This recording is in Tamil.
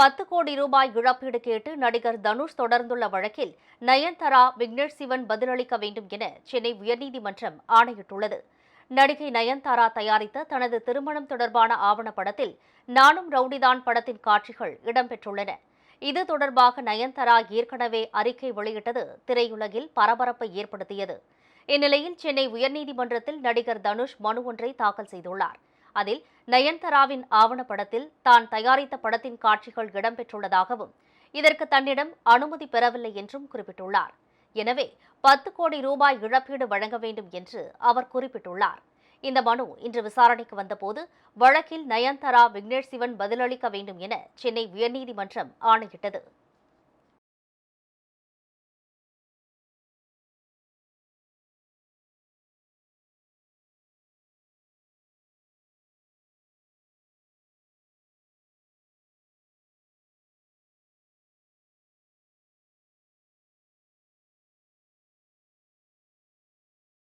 பத்து கோடி ரூபாய் இழப்பீடு கேட்டு நடிகர் தனுஷ் தொடர்ந்துள்ள வழக்கில் நயன்தாரா விக்னேஷ் சிவன் பதிலளிக்க வேண்டும் என சென்னை உயர்நீதிமன்றம் ஆணையிட்டுள்ளது. நடிகை நயன்தாரா தயாரித்த தனது திருமணம் தொடர்பான ஆவணப்படத்தில் நானும் ரவுடிதான் படத்தின் காட்சிகள் இடம்பெற்றுள்ளன. இது தொடர்பாக நயன்தாரா ஏற்கனவே அறிக்கை வெளியிட்டது திரையுலகில் பரபரப்பை ஏற்படுத்தியது. இந்நிலையில் சென்னை உயர்நீதிமன்றத்தில் நடிகர் தனுஷ் மனு ஒன்றை தாக்கல் செய்துள்ளார். அதில் நயன்தாராவின் ஆவணப்படத்தில் தான் தயாரித்த படத்தின் காட்சிகள் இடம்பெற்றுள்ளதாகவும் இதற்கு தன்னிடம் அனுமதி பெறவில்லை என்றும் குறிப்பிட்டுள்ளார். எனவே பத்து கோடி ரூபாய் இழப்பீடு வழங்க வேண்டும் என்று அவர் குறிப்பிட்டுள்ளார். இந்த மனு இன்று விசாரணைக்கு வந்தபோது வழக்கில் நயன்தாரா விக்னேஷ் சிவன் பதிலளிக்க வேண்டும் என சென்னை உயர்நீதிமன்றம் ஆணையிட்டது.